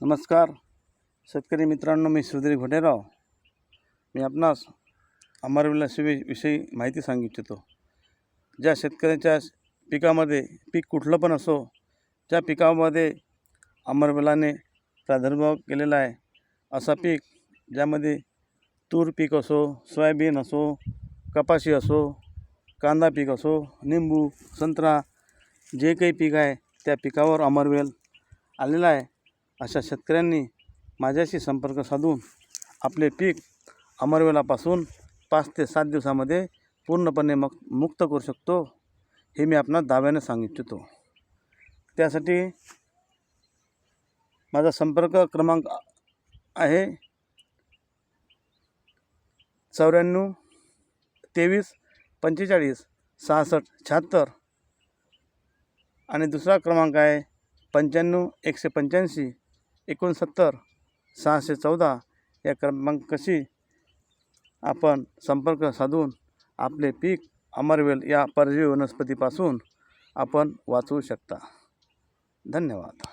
नमस्कार. शेतकरी मित्रांनो मी सुधीर घोटेराव मी आपणास अमरविला विषयी माहिती सांगू इच्छितो. ज्या शेतकऱ्याच्या पिकामध्ये पीक कुठलं पण असो त्या पिकामध्ये अमरविलाने प्रादुर्भाव केलेला आहे असा पीक ज्यामध्ये तूर पीक असो सोयाबीन असो कपाशी असो कांदा पीक असो निंबू संत्रा जे काही पीक आहे त्या पिकावर अमरवेल आलेला आहे. अशा शेतकऱ्यांनी माझ्याशी संपर्क साधून आपले पीक अमरवेलापासून पाच ते सात दिवसामध्ये पूर्णपणे मग मुक्त करू शकतो हे मी आपणास दाव्याने सांगू इच्छितो त्यासाठी माझा संपर्क क्रमांक आहे चौऱ्याण्णव तेवीस पंचेचाळीस सहासष्ट शहात्तर आणि दुसरा क्रमांक आहे पंच्याण्णव एकशे पंच्याऐंशी एकोणसत्तर सहाशे चौदा या क्रमांकाशी आपण संपर्क साधून आपले पीक अमरवेल या परजीवी वनस्पतीपासून आपण वाचवू शकता. धन्यवाद.